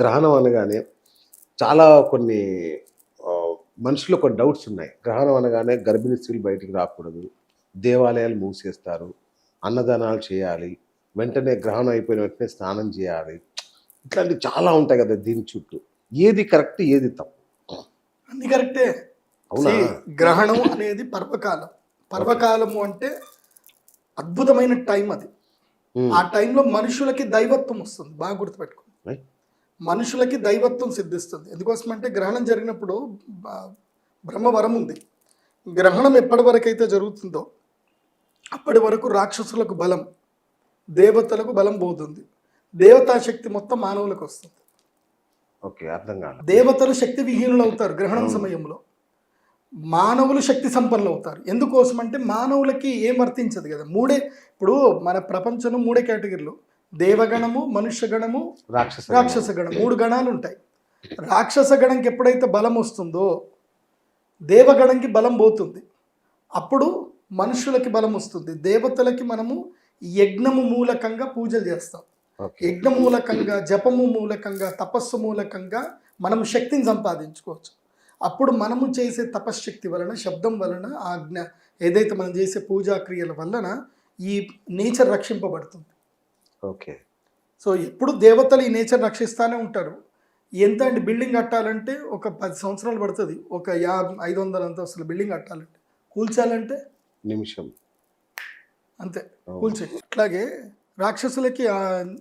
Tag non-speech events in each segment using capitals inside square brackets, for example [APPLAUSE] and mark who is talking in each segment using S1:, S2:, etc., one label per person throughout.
S1: గ్రహణం అనగానే చాలా కొన్ని ఆ, మనుషుల్లో కొన్ని డౌట్స్ ఉన్నాయి. గ్రహణం అనగానే గర్భిణీ స్త్రీలు బయటికి రాకూడదు. దేవాలయాలు మూసేస్తారు. అన్నదానాలు చేయాలి. వెంటనే గ్రహణం అయిపోయిన వెంటనే స్నానం చేయాలి. ఇట్లాంటివి చాలా ఉంటాయి కదా దీని చుట్టూ. ఏది కరెక్ట్ ఏది తప్పు?
S2: అన్ని కరెక్టే.
S1: అవునా?
S2: గ్రహణం అనేది పర్వకాలం. పర్వకాలము అంటే అద్భుతమైన టైం అది. ఆ టైంలో మనుషులకి దైవత్వం వస్తుంది. బాగా గుర్తుపెట్టుకో.
S1: Right.
S2: మనుషులకి దైవత్వం సిద్ధిస్తుంది. ఎందుకోసం అంటే గ్రహణం జరిగినప్పుడు బ్రహ్మవరం ఉంది. గ్రహణం ఎప్పటి వరకు అయితే జరుగుతుందో అప్పటి వరకు రాక్షసులకు బలం దేవతలకు బలం పోతుంది. దేవతా శక్తి మొత్తం మానవులకు వస్తుంది.
S1: ఓకే అర్థం కాదు
S2: దేవతలు శక్తి విహీనులు అవుతారు గ్రహణం సమయంలో. మానవులు శక్తి సంపన్నులు అవుతారు. ఎందుకోసం అంటే మానవులకి ఏం వర్తించదు కదా. మూడే ఇప్పుడు మన ప్రపంచంలో మూడే కేటగిరీలు. దేవగణము మనుష్య గణము
S1: రాక్షస
S2: రాక్షస గణం మూడు గణాలు ఉంటాయి రాక్షస గణంకి ఎప్పుడైతే బలం వస్తుందో దేవగణంకి బలం పోతుంది. అప్పుడు మనుషులకి బలం వస్తుంది. దేవతలకి మనము యజ్ఞము మూలకంగా పూజలు చేస్తాం. యజ్ఞ మూలకంగా జపము మూలకంగా తపస్సు మూలకంగా మనం శక్తిని సంపాదించుకోవచ్చు. అప్పుడు మనము చేసే తపశ్శక్తి వలన శబ్దం వలన ఆజ్ఞ ఏదైతే మనం చేసే పూజా క్రియల వలన ఈ నేచర్ రక్షింపబడుతుంది.
S1: ఓకే.
S2: సో ఎప్పుడు దేవతలు ఈ నేచర్ రక్షిస్తూనే ఉంటారు. ఎంత అండి బిల్డింగ్ కట్టాలంటే ఒక పది సంవత్సరాలు పడుతుంది. ఒక యా ఐదు వందల అంతస్తుల బిల్డింగ్ కట్టాలంటే. కూల్చాలంటే?
S1: నిమిషం.
S2: అంతే. కూల్చే. అట్లాగే రాక్షసులకి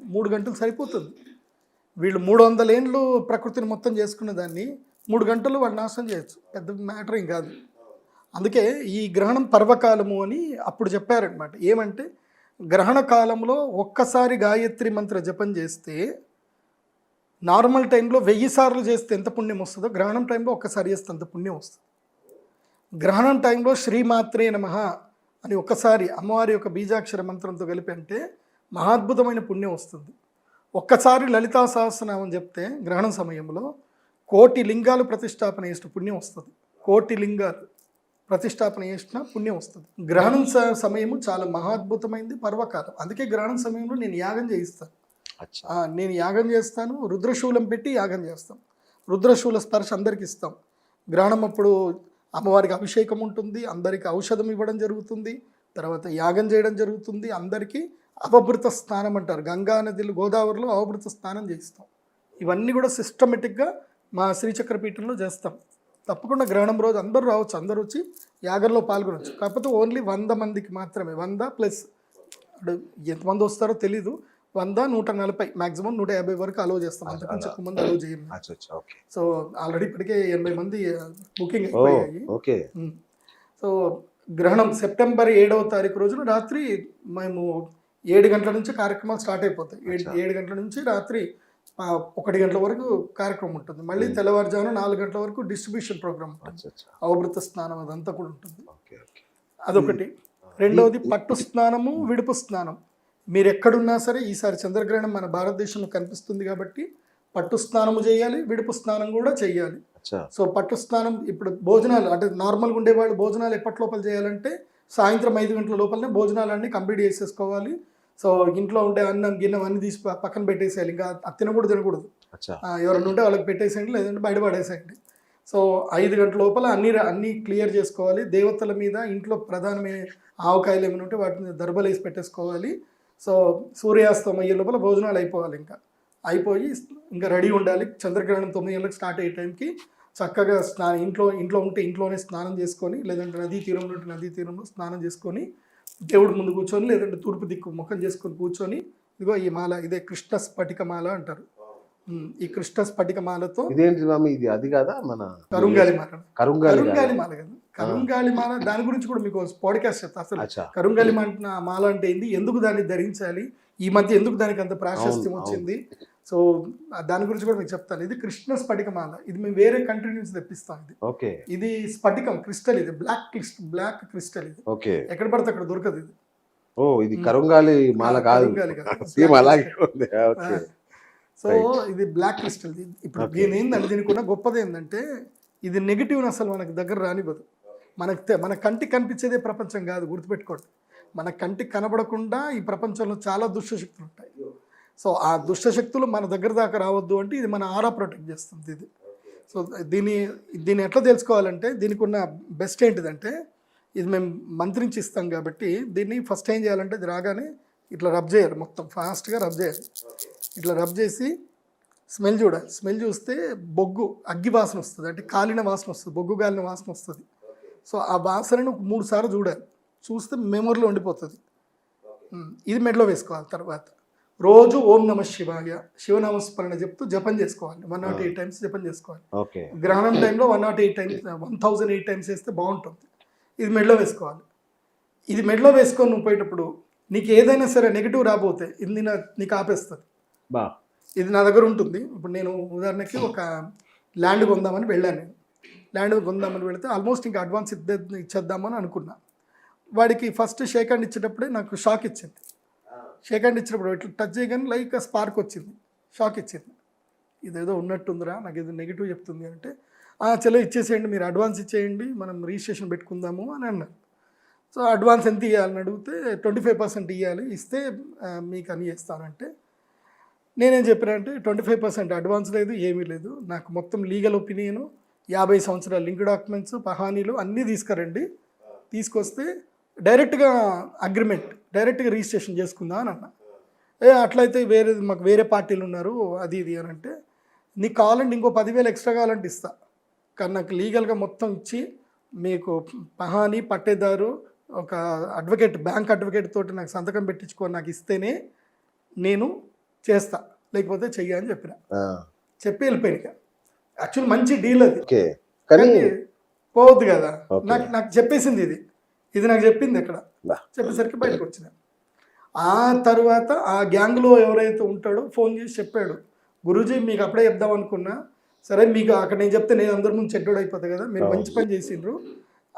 S2: మూడు గంటలు సరిపోతుంది. వీళ్ళు మూడు వందల ఏండ్లు ప్రకృతిని మొత్తం చేసుకున్న దాన్ని మూడు గంటలు వాడు నాశనం చేయొచ్చు. పెద్ద మ్యాటర్ ఏం కాదు. అందుకే ఈ గ్రహణం పర్వకాలము అని అప్పుడు చెప్పారనమాట ఏమంటే గ్రహణ కాలంలో ఒక్కసారి గాయత్రి మంత్ర జపం చేస్తే నార్మల్ టైంలో వెయ్యి సార్లు చేస్తే ఎంత పుణ్యం వస్తుందో గ్రహణం టైంలో ఒక్కసారి చేస్తే అంత పుణ్యం వస్తుంది. గ్రహణం టైంలో శ్రీమాత్రే నమః అని ఒక్కసారి అమ్మవారి యొక్క బీజాక్షర మంత్రంతో కలిపి అంటే మహాద్భుతమైన పుణ్యం వస్తుంది. ఒక్కసారి లలితా సహస్రనామం చెప్తే గ్రహణం సమయంలో కోటి లింగాలు ప్రతిష్టాపన చేసిన పుణ్యం వస్తుంది. కోటి లింగాలు. ప్రతిష్టాపన చేసిన పుణ్యం వస్తుంది. గ్రహణం స- సమయము చాలా మహాద్భుతమైంది పర్వకాలం. అందుకే గ్రహణం సమయంలో నేను యాగం చేయిస్తాను. నేను యాగం చేస్తాను రుద్రశూలం పెట్టి యాగం చేస్తాం. రుద్రశూల స్పర్శ అందరికి ఇస్తాం. గ్రహణం అప్పుడు అమ్మవారికి అభిషేకం ఉంటుంది అందరికి ఔషధం ఇవ్వడం జరుగుతుంది తర్వాత యాగం చేయడం జరుగుతుంది అందరికీ అవభృత స్నానం అంటారు. గంగా నదిలో గోదావరిలో అవభృత స్నానం చేయిస్తాం. ఇవన్నీ కూడా సిస్టమేటిక్గా మా శ్రీచక్రపీఠంలో చేస్తాం. తప్పకుండా గ్రహణం రోజు అందరూ రావచ్చు అందరూ వచ్చి యాగంలో పాల్గొనవచ్చు కాకపోతే ఓన్లీ వంద మందికి మాత్రమే వంద ప్లస్ అంటే ఎంతమంది వస్తారో తెలీదు. వంద నూట నలభై మాక్సిమం నూట యాభై వరకు అలౌ చేస్తాం అంతకంటే ఎక్కువ మంది అలౌ చేయం
S1: అచ్చా అచ్చా ఓకే.
S2: సో ఆల్రెడీ ఇప్పటికే ఎనభై మంది బుకింగ్ అయిపోయాయి.
S1: ఓకే.
S2: సో గ్రహణం సెప్టెంబర్ ఏడవ తారీఖు రోజున రాత్రి మేము ఏడు గంటల నుంచి కార్యక్రమాలు స్టార్ట్ అయిపోతాయి. ఏడు గంటల నుంచి రాత్రి ఒకటి గంటల వరకు కార్యక్రమం ఉంటుంది. మళ్ళీ తెల్లవారుజామున నాలుగు గంటల వరకు డిస్ట్రిబ్యూషన్ ప్రోగ్రామ్ ఉంటుంది. అవభృత స్నానం అదంతా కూడా ఉంటుంది. అదొకటి. రెండవది పట్టు స్నానము విడుపు స్నానం. మీరు ఎక్కడున్నా సరే ఈసారి చంద్రగ్రహణం మన భారతదేశంలో కనిపిస్తుంది కాబట్టి పట్టు స్నానము చేయాలి విడుపు స్నానం కూడా చేయాలి. సో పట్టు స్నానం ఇప్పుడు భోజనాలు అంటే నార్మల్గా ఉండేవాళ్ళు భోజనాలు ఎప్పటి లోపల చేయాలంటే సాయంత్రం ఐదు గంటల లోపలనే భోజనాలు అన్నీ కంప్లీట్ చేసేసుకోవాలి. సో ఇంట్లో ఉండే అన్నం గిన్నం అన్ని తీసి పక్కన పెట్టేసేయాలి. ఇంకా అది తినకూడదు తినకూడదు. ఎవరైనా ఉంటే వాళ్ళకి పెట్టేసేయండి లేదంటే బయట పడేసేయండి. సో ఐదు గంటల లోపల అన్ని అన్ని క్లియర్ చేసుకోవాలి. దేవతల మీద ఇంట్లో ప్రధానమైన ఆవకాయలు ఏమైనా ఉంటే వాటిని దర్బలు వేసి పెట్టేసుకోవాలి. సో సూర్యాస్తం అయ్యే లోపల భోజనాలు అయిపోవాలి ఇంకా. అయిపోయి ఇంకా రెడీ ఉండాలి. చంద్రగ్రహణం తొమ్మిది గంటలకు స్టార్ట్ అయ్యే టైంకి చక్కగా స్నా ఇంట్లో ఇంట్లో ఉంటే ఇంట్లోనే స్నానం చేసుకొని లేదంటే నదీ తీరంలో ఉంటే నదీ తీరంలో స్నానం చేసుకొని దేవుడి ముందు కూర్చొని లేదంటే తూర్పు దిక్కు ముఖం చేసుకొని కూర్చొని ఇదిగో ఈ మాల ఇదే కృష్ణ స్ఫటిక మాల అంటారు. ఈ కృష్ణ స్ఫటిక మాలతో
S1: ఇదేంటి స్వామి? ఇది అది కాదా? మన
S2: కరుంగాలి మాల.
S1: కరుంగాలి
S2: కరుంగాలి మాల కదా. కరుంగాలి మాల దాని గురించి కూడా మీకు పాడ్కాస్ట్ చెప్తా. అసలు కరుంగాలి మా- మాల అంటే ఏంది? ఎందుకు దాన్ని ధరించాలి? ఈ మధ్య ఎందుకు దానికి అంత ప్రాశస్త్యం వచ్చింది? సో దాని గురించి కూడా మీకు చెప్తాను. ఇది కృష్ణ స్ఫటిక మాల ఇది మేము వేరే కంట్రీ నుంచి తెప్పిస్తాం ఇది.
S1: ఓకే.
S2: ఇది స్ఫటికం క్రిస్టల్ ఇది. బ్లాక్ క్రిస్టల్ బ్లాక్ క్రిస్టల్ ఇది.
S1: ఓకే.
S2: ఎక్కడ పడితే అక్కడ దొరకదు ఇది.
S1: ఓ ఇది కరుంగాలి మాల కాదు. [LAUGHS] అలాగే [LAUGHS] ఉంది. ఓకే.
S2: సో ఇది బ్లాక్ క్రిస్టల్ ఇప్పుడు దీని ఏంటంటే దీనికి ఉన్న గొప్పది ఏంటంటే ఇది నెగిటివ్ అసలు మనకు దగ్గర రానివ్వదు. మనకు మన కంటికి కనిపించేదే ప్రపంచం కాదు గుర్తుపెట్టుకోండి. మన కంటికి కనబడకుండా ఈ ప్రపంచంలో చాలా దుష్టశక్తులు ఉంటాయి. సో ఆ దుష్ట శక్తులు మన దగ్గర దాకా రావద్దు అంటే ఇది మన ఆరా ప్రొటెక్ట్ చేస్తుంది ఇది. సో దీన్ని దీన్ని ఎట్లా తెలుసుకోవాలంటే దీనికి ఉన్న బెస్ట్ ఏంటిదంటే ఇది మేము మంత్రించి ఇస్తాం కాబట్టి దీన్ని ఫస్ట్ ఏం చేయాలంటే ఇది రాగానే ఇట్లా రబ్ చేయాలి మొత్తం ఫాస్ట్గా రబ్ చేయాలి. ఇట్లా రబ్ చేసి స్మెల్ చూడాలి స్మెల్ చూస్తే బొగ్గు అగ్గి వాసన వస్తుంది. అంటే కాలిన వాసన వస్తుంది బొగ్గు కాలిన వాసన వస్తుంది. సో ఆ వాసనను మూడు సార్లు చూడాలి. చూస్తే మెమొరీలో ఉండిపోతుంది. ఇది మెడలో వేసుకోవాలి తర్వాత. రోజు ఓం నమ శివాయ శివనామస్మరణ చెప్తూ జపం చేసుకోవాలి. వన్ నాట్ ఎయిట్ టైమ్స్ జపం చేసుకోవాలి. గ్రహణం టైంలో one naught eight times one thousand eight times వేస్తే బాగుంటుంది. ఇది మెడలో వేసుకోవాలి. ఇది మెడలో వేసుకొని నువ్వు పోయేటప్పుడు నీకు ఏదైనా సరే నెగిటివ్ రాబోతే ఇది నీ నీకు ఆపేస్తుంది.
S1: బా.
S2: ఇది నా దగ్గర ఉంటుంది. ఇప్పుడు నేను ఉదాహరణకి ఒక ల్యాండ్ కొందామని వెళ్ళాను నేను. ల్యాండ్ కొందామని వెళితే ఆల్మోస్ట్ ఇంకా అడ్వాన్స్ ఇద్దే ఇచ్చేద్దామని అనుకున్నా. వాడికి ఫస్ట్ షేక్ హ్యాండ్ ఇచ్చేటప్పుడే నాకు షాక్ ఇచ్చింది. షేక్ హ్యాండ్ ఇచ్చినప్పుడు ఇట్లా టచ్ చేయగానే లైక్ స్పార్క్ వచ్చింది. షాక్ ఇచ్చింది. ఇదేదో ఉన్నట్టుందిరా నాకు ఏదో నెగిటివ్ చెప్తుంది అంటే చలో ఇచ్చేసేయండి మీరు అడ్వాన్స్ ఇచ్చేయండి మనం రిజిస్ట్రేషన్ పెట్టుకుందాము అని అన్నారు. సో అడ్వాన్స్ ఎంత ఇవ్వాలని అడిగితే ట్వంటీ ఫైవ్ పర్సెంట్ ఇవ్వాలి ఇస్తే మీకు అని చేస్తానంటే నేనేం చెప్పానంటే ట్వంటీ ఫైవ్ పర్సెంట్ అడ్వాన్స్ లేదు ఏమీ లేదు. నాకు మొత్తం లీగల్ ఒపీనియన్ యాభై సంవత్సరాల లింక్ డాక్యుమెంట్స్ పహానీలు అన్నీ తీసుకురండి. తీసుకొస్తే డైరెక్ట్గా అగ్రిమెంట్ డైరెక్ట్గా రిజిస్ట్రేషన్ చేసుకుందా అని అన్న. ఏ అట్లయితే వేరే మాకు వేరే పార్టీలు ఉన్నారు అది ఇది అని అంటే నీకు కావాలంటే ఇంకో పదివేలు ఎక్స్ట్రా కావాలంటే ఇస్తా. కానీ నాకు లీగల్గా మొత్తం ఇచ్చి మీకు పహాని పట్టేదారు ఒక అడ్వకేట్ బ్యాంక్ అడ్వకేట్ తోటి నాకు సంతకం పెట్టించుకొని నాకు ఇస్తేనే నేను చేస్తా. లేకపోతే చెయ్య అని చెప్పిన. చెప్పి వెళ్ళిపోయిన యాక్చువల్ మంచి డీల్ అది.
S1: కానీ
S2: పోవద్దు కదా. నాకు నాకు చెప్పేసింది ఇది. ఇది నాకు చెప్పింది ఇక్కడ
S1: బా.
S2: చెప్పేసరికి బయటకు వచ్చిన. ఆ తర్వాత ఆ గ్యాంగ్లో ఎవరైతే ఉంటాడో ఫోన్ చేసి చెప్పాడు. గురూజీ మీకు అప్పుడే చెప్దాం అనుకున్నా. సరే మీకు అక్కడ నేను చెప్తే నేను అందరి ముందు చెడ్డోడు అయిపోతుంది కదా మీరు మంచి పని చేసిండ్రు.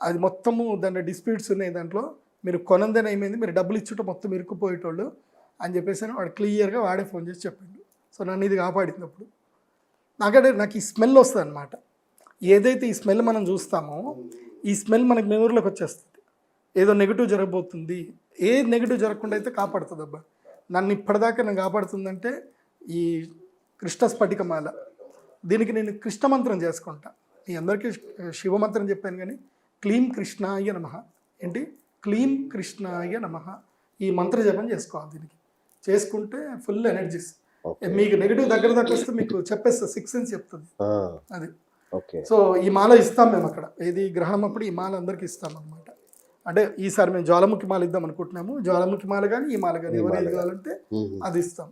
S2: అది మొత్తము దాంట్లో డిస్ప్యూట్స్ ఉన్నాయి దాంట్లో. మీరు కొనందని ఏమైంది మీరు డబ్బులు ఇచ్చుట మొత్తం ఇరుక్కుపోయేటోళ్ళు అని చెప్పేసి వాడు క్లియర్గా వాడే ఫోన్ చేసి చెప్పిండు. సో నన్ను ఇది కాపాడింది అప్పుడు. నాకంటే నాకు ఈ స్మెల్ వస్తుంది అనమాట ఏదైతే ఈ స్మెల్ మనం చూస్తామో ఈ స్మెల్ మనకి మెమరీలోకి వచ్చేస్తుంది. ఏదో నెగిటివ్ జరగబోతుంది. ఏ నెగిటివ్ జరగకుండా అయితే కాపాడుతుంది అబ్బా నన్ను ఇప్పటిదాకా నేను కాపాడుతుందంటే ఈ కృష్ణ స్ఫటికమాల. దీనికి నేను కృష్ణ మంత్రం చేసుకుంటా. మీ అందరికీ శివ మంత్రం చెప్పాను కానీ క్లీం కృష్ణాయ నమ. ఏంటి? క్లీం కృష్ణాయ నమ. ఈ మంత్ర జపం చేసుకోవాలి దీనికి. చేసుకుంటే ఫుల్ ఎనర్జీస్ మీకు నెగిటివ్ దగ్గర దగ్గర వస్తే మీకు చెప్పేస్తా సిక్స్ సెన్స్ చెప్తుంది. అది. సో ఈ మాల ఇస్తాం మేము అక్కడ. ఏది గ్రహణం అప్పుడు ఈ మాల అందరికి ఇస్తాం అనమాట అంటే ఈసారి మేము జ్వాలముఖి మాల ఇద్దాం అనుకుంటున్నాము. జ్వాలముఖి మాల కానీ ఈ మాల కానీ ఎవరు కావాలంటే అది ఇస్తాం.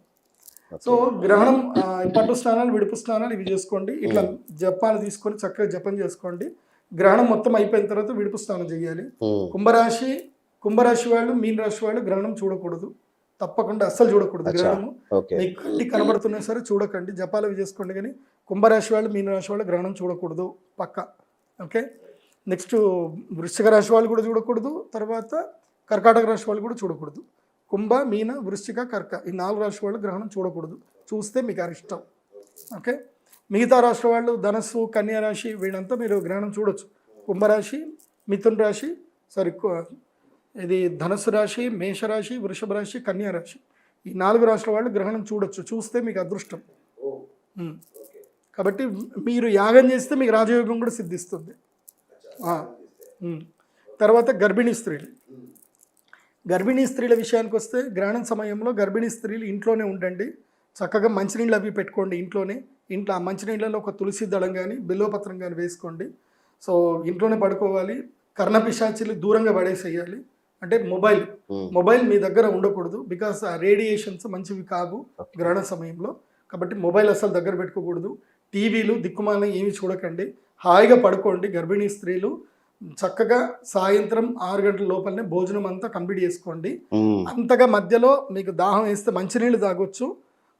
S2: సో గ్రహణం పట్టు స్నానాలు విడుపు స్నానాలు ఇవి చేసుకోండి. ఇట్లా జపాలు తీసుకొని చక్కగా జపం చేసుకోండి. గ్రహణం మొత్తం అయిపోయిన తర్వాత విడుపు స్నానం చేయాలి. కుంభరాశి కుంభరాశి వాళ్ళు మీన రాశి వాళ్ళు గ్రహణం చూడకూడదు. తప్పకుండా అస్సలు చూడకూడదు. గ్రహణము. మీకు కంటి కనబడుతున్నా సరే చూడకండి. జపాలు చేసుకోండి కానీ కుంభరాశి వాళ్ళు మీన రాశి వాళ్ళు గ్రహణం చూడకూడదు. పక్క. ఓకే? నెక్స్ట్ వృశ్చిక రాశి వాళ్ళు కూడా చూడకూడదు. తర్వాత కర్కాటక రాశి వాళ్ళు కూడా చూడకూడదు. కుంభ మీన వృశ్చిక కర్క ఈ నాలుగు రాశి వాళ్ళు గ్రహణం చూడకూడదు. చూస్తే మీకు అరిష్టం ఓకే? మిగతా రాష్ట్ర వాళ్ళు ధనస్సు కన్యా రాశి వీళ్ళంతా మీరు గ్రహణం చూడొచ్చు. కుంభరాశి మిథున్ రాశి సారీ కు- ఇది ధనుసు రాశి మేషరాశి వృషభ రాశి కన్యా రాశి. ఈ నాలుగు రాష్ట్రాల వాళ్ళు గ్రహణం చూడొచ్చు. చూస్తే మీకు అదృష్టం. కాబట్టి మీరు యాగం చేస్తే మీకు రాజయోగం కూడా సిద్ధిస్తుంది. తర్వాత గర్భిణీ స్త్రీలు. గర్భిణీ స్త్రీల విషయానికి వస్తే గ్రహణం సమయంలో గర్భిణీ స్త్రీలు ఇంట్లోనే ఉండండి. చక్కగా మంచినీళ్ళు అవి పెట్టుకోండి ఇంట్లోనే. ఇంట్లో ఆ మంచినీళ్ళలో ఒక తులసి దళం కానీ బిల్వపత్రం కానీ వేసుకోండి. సో ఇంట్లోనే పడుకోవాలి. కర్ణపిశాచిలు దూరంగా పడేసేయాలి. అంటే మొబైల్. మొబైల్ మీ దగ్గర ఉండకూడదు. బికాస్ ఆ రేడియేషన్స్ మంచివి కావు గ్రహణ సమయంలో. కాబట్టి మొబైల్ అసలు దగ్గర పెట్టుకోకూడదు. టీవీలు దిక్కుమాల ఏమి చూడకండి. హాయిగా పడుకోండి. గర్భిణీ స్త్రీలు చక్కగా సాయంత్రం ఆరు గంటల లోపలనే భోజనం అంతా కంప్లీట్ చేసుకోండి. అంతగా మధ్యలో మీకు దాహం వేస్తే మంచినీళ్ళు తాగొచ్చు.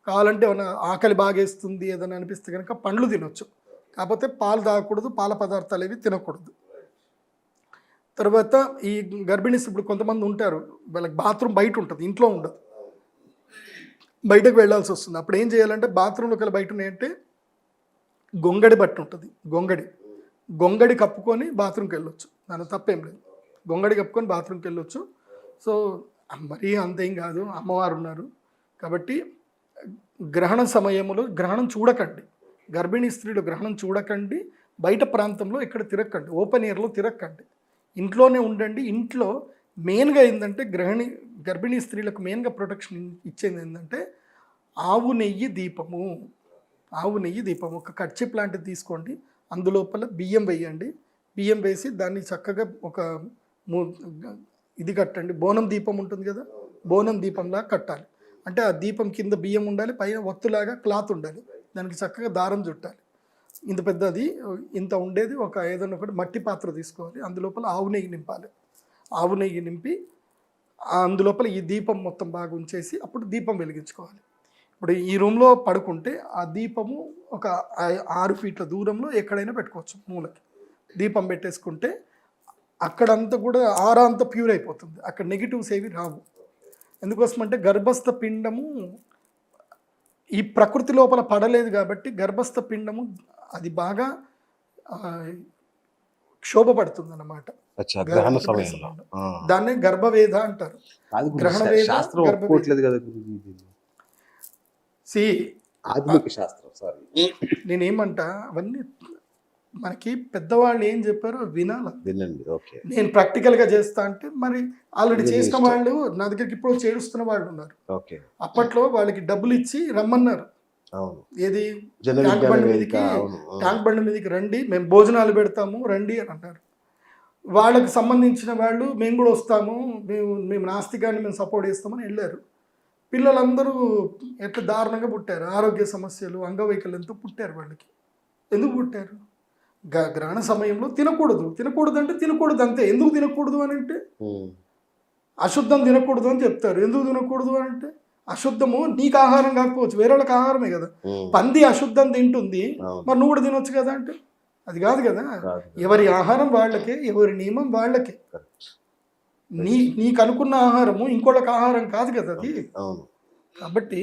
S2: కావాలంటే ఏమైనా ఆకలి బాగేస్తుంది ఏదైనా అనిపిస్తే కనుక పండ్లు తినొచ్చు. కాకపోతే పాలు తాగకూడదు పాల పదార్థాలు ఏవి తినకూడదు. తర్వాత ఈ గర్భిణీస్ ఇప్పుడు కొంతమంది ఉంటారు. వాళ్ళకి బాత్రూమ్ బయట ఉంటుంది ఇంట్లో ఉండదు. బయటకు వెళ్ళాల్సి వస్తుంది. అప్పుడు ఏం చేయాలంటే బాత్రూంలో ఒకవేళ బయట ఉన్నాయంటే గొంగడి బట్టి ఉంటుంది. గొంగడి. గొంగడి కప్పుకొని బాత్రూమ్కి వెళ్ళొచ్చు దాని తప్పేం లేదు. గొంగడి కప్పుకొని బాత్రూమ్కి వెళ్ళొచ్చు సో మరీ అంతేం కాదు. అమ్మవారు ఉన్నారు కాబట్టి గ్రహణ సమయంలో గ్రహణం చూడకండి. గర్భిణీ స్త్రీలు గ్రహణం చూడకండి. బయట ప్రాంతంలో ఇక్కడ తిరగకండి. ఓపెన్ ఎయిర్లో తిరగకండి. ఇంట్లోనే ఉండండి. ఇంట్లో మెయిన్గా ఏంటంటే గ్రహిణి గర్భిణీ స్త్రీలకు మెయిన్గా ప్రొటెక్షన్ ఇచ్చేది ఏంటంటే ఆవు నెయ్యి దీపము. ఆవు నెయ్యి దీపం. ఒక కర్చీప్ లాంటిది తీసుకోండి. అందులోపల బియ్యం వేయండి. బియ్యం వేసి దాన్ని చక్కగా ఒక ఇది కట్టండి. బోనం దీపం ఉంటుంది కదా? బోనం దీపంలా కట్టాలి. అంటే ఆ దీపం కింద బియ్యం ఉండాలి పైన ఒత్తులాగా క్లాత్ ఉండాలి. దానికి చక్కగా దారం చుట్టాలి. ఇంత పెద్దది ఇంత ఉండేది ఒక ఏదైనా ఒకటి మట్టి పాత్ర తీసుకోవాలి. అందులోపల ఆవు నెయ్యి నింపాలి. ఆవు నెయ్యి నింపి అందులోపల ఈ దీపం మొత్తం బాగా ఉంచేసి అప్పుడు దీపం వెలిగించుకోవాలి. ఇప్పుడు ఈ రూమ్లో పడుకుంటే ఆ దీపము ఒక ఆరు ఫీట్ల దూరంలో ఎక్కడైనా పెట్టుకోవచ్చు మూలకి. దీపం పెట్టేసుకుంటే అక్కడంతా కూడా ఆరా అంతా ప్యూర్ అయిపోతుంది. అక్కడ నెగిటివ్స్ ఏవి రావు. ఎందుకోసం అంటే గర్భస్థ పిండము ఈ ప్రకృతి లోపల పడలేదు కాబట్టి గర్భస్థ పిండము అది బాగా ఆ, క్షోభపడుతుంది అన్నమాట
S1: అచ్చా గ్రహణ సమయంలో. ఆ.
S2: దాన్నే గర్భవేద అంటారు.
S1: శాస్త్రం కదా.
S2: సి
S1: ఆధునిక శాస్త్రం సారీ
S2: నేనేమంటా అవన్నీ మనకి పెద్దవాళ్ళు ఏం చెప్పారో వినాలి.
S1: వినండి ఓకే.
S2: నేను ప్రాక్టికల్గా చేస్తా అంటే మరి ఆల్రెడీ చేసిన. వాళ్ళు నా దగ్గరికి ఇప్పుడు చేడుస్తున్న వాళ్ళు ఉన్నారు.
S1: ఓకే.
S2: అప్పట్లో వాళ్ళకి డబ్బులు ఇచ్చి రమ్మన్నారు.
S1: అవును.
S2: ఏది? ట్యాంక్ బండి మీదకి. ట్యాంక్ బండి మీదకి రండి మేము భోజనాలు పెడతాము రండి అని అంటారు వాళ్ళకి సంబంధించిన వాళ్ళు మేము కూడా వస్తాము మేము మేము నాస్తికాన్ని మేము సపోర్ట్ చేస్తామని వెళ్ళారు. పిల్లలందరూ ఎట్లా దారుణంగా పుట్టారు? ఆరోగ్య సమస్యలు అంగవైకల్యంతో పుట్టారు వాళ్ళకి. ఎందుకు పుట్టారు? గ గ్రహణ సమయంలో తినకూడదు. తినకూడదు అంటే తినకూడదు అంతే. ఎందుకు తినకూడదు అని అంటే. అశుద్ధం తినకూడదు అని చెప్తారు. ఎందుకు తినకూడదు అని అంటే అశుద్ధము నీకు ఆహారం కాకపోవచ్చు. వేరే వాళ్ళకి ఆహారమే కదా. పంది అశుద్ధం తింటుంది. మరి నువ్వు కూడా తినొచ్చు కదా అంటే. అది కాదు కదా. ఎవరి ఆహారం వాళ్ళకే ఎవరి నియమం వాళ్ళకే. నీ నీకు అనుకున్న ఆహారము ఇంకోళ్ళకి ఆహారం కాదు కదా అది.
S1: అవును
S2: కాబట్టి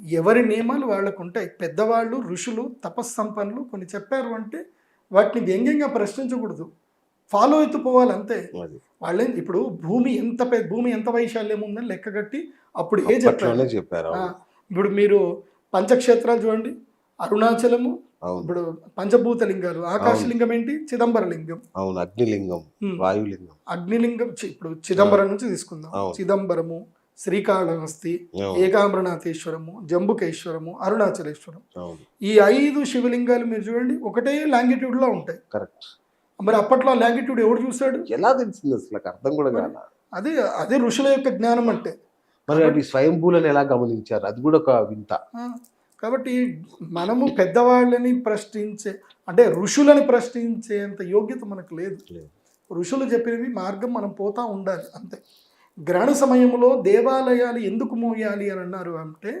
S2: ఎవరి నియమాలు వాళ్ళకు ఉంటాయి పెద్దవాళ్ళు ఋషులు తపస్సంపన్నులు కొన్ని చెప్పారు అంటే వాటిని వ్యంగ్యంగా ప్రశ్నించకూడదు. ఫాలో అవుతూ పోవాలి అంతే. వాళ్ళేం ఇప్పుడు భూమి ఎంత భూమి ఎంత వైశాల్యం ఉందని లెక్కగట్టి అప్పుడు ఏ చెప్పారు? ఇప్పుడు మీరు పంచక్షేత్రాలు చూడండి. అరుణాచలము ఇప్పుడు పంచభూత లింగాలు ఆకాశలింగం ఏంటి చిదంబర లింగం
S1: అవును అగ్నిలింగం. వాయులింగం.
S2: అగ్నిలింగం ఇప్పుడు చిదంబరం నుంచి తీసుకుందాం. చిదంబరము శ్రీకాళహస్తి ఏకాంబరనాథేశ్వరము జంబుకేశ్వరము అరుణాచలేశ్వరం ఈ ఐదు శివలింగాలు మీరు చూడండి ఒకటే లాంగిట్యూడ్లో ఉంటాయి.
S1: కరెక్ట్.
S2: మరి అప్పట్లో లాంగిట్యూడ్ ఎవడు చూశాడు?
S1: ఎలా తెలిసింది అసలు? అర్థం కూడా కాల.
S2: అదే అదే ఋషుల యొక్క జ్ఞానం అంటే.
S1: మరి అవి స్వయంభూలను ఎలా గమనించారు? అది కూడా ఒక వింత.
S2: కాబట్టి మనము పెద్దవాళ్ళని ప్రశ్నించే అంటే ఋషులని ప్రశ్నించేంత యోగ్యత మనకు లేదు. ఋషులు చెప్పినవి మార్గం మనం పోతా ఉండాలి అంతే గ్రహణ సమయంలో దేవాలయాలు ఎందుకు మోయాలి అని అన్నారు అంటే.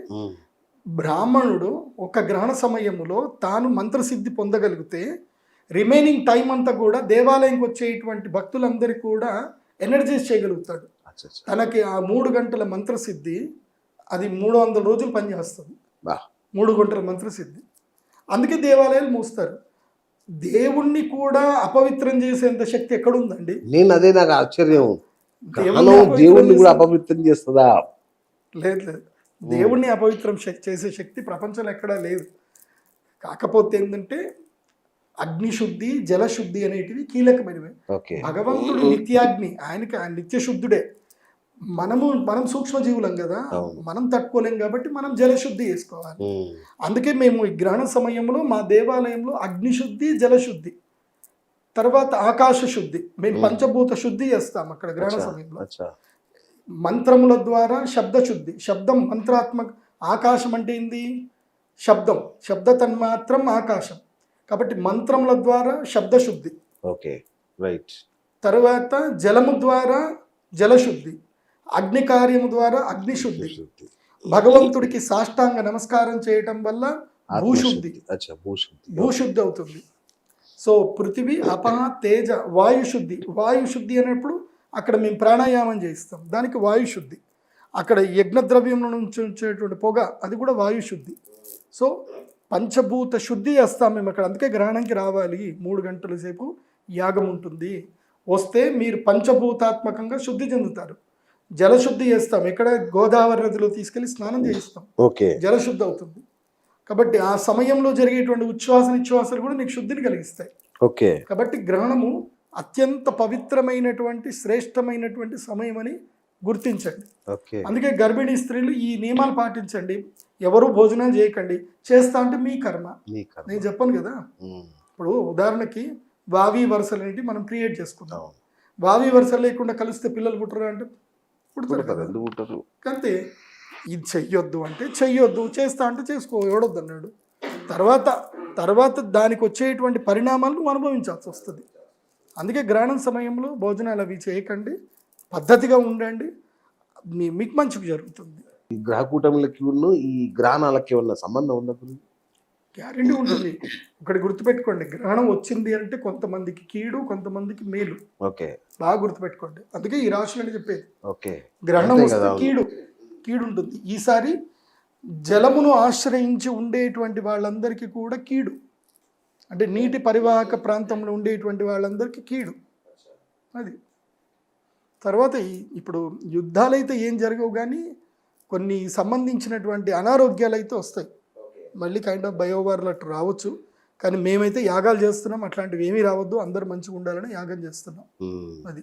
S2: బ్రాహ్మణుడు ఒక గ్రహణ సమయంలో తాను మంత్రసిద్ధి పొందగలిగితే రిమైనింగ్ టైం అంతా కూడా దేవాలయంకి వచ్చేటువంటి భక్తులందరికీ కూడా ఎనర్జైజ్ చేయగలుగుతాడు. తనకి ఆ మూడు గంటల మంత్రసిద్ధి అది మూడు వందల రోజులు పనిచేస్తుంది
S1: బా
S2: మూడు గంటల మంత్రసిద్ధి. అందుకే దేవాలయాలు మూస్తారు. దేవుణ్ణి కూడా అపవిత్రం చేసేంత శక్తి ఎక్కడుందండి?
S1: నేను అదే నాకు ఆశ్చర్యం.
S2: దేవుణ్ణి
S1: కూడా అపవిత్రం చేస్తుందా?
S2: లేదు లేదు. దేవుణ్ణి అపవిత్రం చేసే శక్తి ప్రపంచంలో ఎక్కడా లేదు. కాకపోతే ఏంటంటే అగ్నిశుద్ధి జలశుద్ధి అనేటివి కీలకమైనవి. భగవంతుడు నిత్యాగ్ని ఆయనకి ఆయన నిత్య శుద్ధుడే మనము మనం సూక్ష్మజీవులం కదా. మనం తట్టుకోలేం కాబట్టి మనం జలశుద్ధి చేసుకోవాలి. అందుకే మేము ఈ గ్రహణ సమయంలో మా దేవాలయంలో అగ్నిశుద్ధి జలశుద్ధి తర్వాత ఆకాశ శుద్ధి మేము పంచభూత శుద్ధి చేస్తాం అక్కడ గ్రహణ సమయంలో. మంత్రముల ద్వారా శబ్ద శుద్ధి శబ్దం మంత్రాత్మక ఆకాశం అంటే ఏంది? శబ్దం శబ్ద తన్మాత్రం ఆకాశం. కాబట్టి మంత్రముల ద్వారా శబ్దశుద్ధి.
S1: Okay right.
S2: తరువాత జలము ద్వారా జలశుద్ధి. అగ్ని కార్యము ద్వారా అగ్నిశుద్ధి. భగవంతుడికి సాష్టాంగ నమస్కారం చేయటం వల్ల భూశుద్ధి.
S1: భూశుద్ధి.
S2: అవుతుంది. సో పృథివీ అపహ తేజ వాయుశుద్ధి. వాయుశుద్ధి అనేప్పుడు అక్కడ మేము ప్రాణాయామం చేయిస్తాం. దానికి వాయుశుద్ధి. అక్కడ యజ్ఞద్రవ్యం నుంచి వచ్చేటువంటి పొగ అది కూడా వాయుశుద్ధి. సో పంచభూత శుద్ధి చేస్తాం మేము అక్కడ. అందుకే గ్రహణంకి రావాలి. మూడు గంటల సేపు యాగం ఉంటుంది. వస్తే మీరు పంచభూతాత్మకంగా శుద్ధి చెందుతారు. జలశుద్ధి చేస్తాం. ఎక్కడ గోదావరి నదిలో తీసుకెళ్ళి స్నానం చేయిస్తాం.
S1: ఓకే.
S2: జలశుద్ధి అవుతుంది. కాబట్టి ఆ సమయంలో జరిగేటువంటి ఉచ్ఛ్వాస నిశ్వాసాలు కూడా నీకు శుద్ధిని కలిగిస్తాయి.
S1: ఓకే.
S2: కాబట్టి గ్రహణము అత్యంత పవిత్రమైనటువంటి శ్రేష్టమైనటువంటి సమయం అని గుర్తించండి.
S1: ఓకే.
S2: అందుకే గర్భిణీ స్త్రీలు ఈ నియమాలు పాటించండి. ఎవరు భోజనాలు చేయకండి. చేస్తా అంటే మీ కర్మ. నేను చెప్పాను కదా. ఇప్పుడు ఉదాహరణకి వావి వరుసలు మనం క్రియేట్ చేసుకుంటాం. వావి వరుసలు లేకుండా కలిస్తే పిల్లలు పుట్టరు అంటే? పుడతారు
S1: ఎందుకు పుట్టరు?
S2: అంతే ఇది చెయ్యొద్దు అంటే చెయ్యొద్దు చేస్తా అంటే చేసుకో ఎవడొద్దు అన్నాడు. తర్వాత తర్వాత దానికి వచ్చేటువంటి పరిణామాలు నువ్వు అనుభవించాల్సి వస్తుంది. అందుకే గ్రహణం సమయంలో భోజనాలు అవి చేయకండి పద్ధతిగా ఉండండి. మీ మీకు మంచిగా జరుగుతుంది.
S1: ఈ గ్రహ కూటములకి ఉన్న ఈ గ్రహణాలకి ఉన్న సంబంధం ఉందా గురుజీ?
S2: గ్యారెంటీ ఉంటుంది. ఒకటి గుర్తుపెట్టుకోండి. గ్రహణం వచ్చింది అంటే కొంతమందికి కీడు కొంతమందికి మేలు.
S1: ఓకే.
S2: బాగా గుర్తుపెట్టుకోండి. అందుకే ఈ రాశులు అని చెప్పేది.
S1: ఓకే.
S2: గ్రహణం వస్తే. కీడు కీడు ఉంటుంది ఈసారి జలమును ఆశ్రయించి ఉండేటువంటి వాళ్ళందరికీ కూడా కీడు. అంటే నీటి పరివాహక ప్రాంతంలో ఉండేటువంటి వాళ్ళందరికీ కీడు. అది. తర్వాత ఇప్పుడు యుద్ధాలైతే ఏం జరగవు కానీ కొన్ని సంబంధించినటువంటి అనారోగ్యాలు అయితే వస్తాయి. మళ్ళీ కైండ్ ఆఫ్ బయోవార్లు అట్టు రావచ్చు. కానీ మేమైతే యాగాలు చేస్తున్నాం. అట్లాంటివి ఏమీ రావద్దు. అందరూ మంచిగా ఉండాలని యాగం చేస్తున్నాం. అది.